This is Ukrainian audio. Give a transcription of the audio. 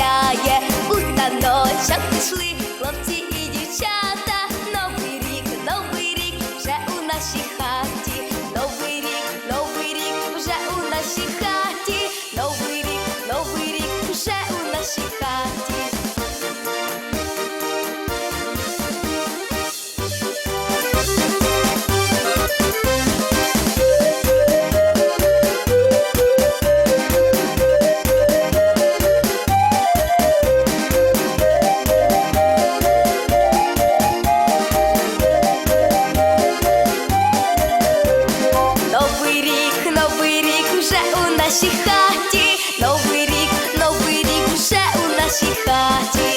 грає, у таночок пішли хлопці і дівчата. Новий рік, новий рік вже у нашій хаті. Новий рік, новий рік вже у нашій хаті. Новий рік, новий вже у нашій хаті. Новий рік, новий рік вже у нашій хаті.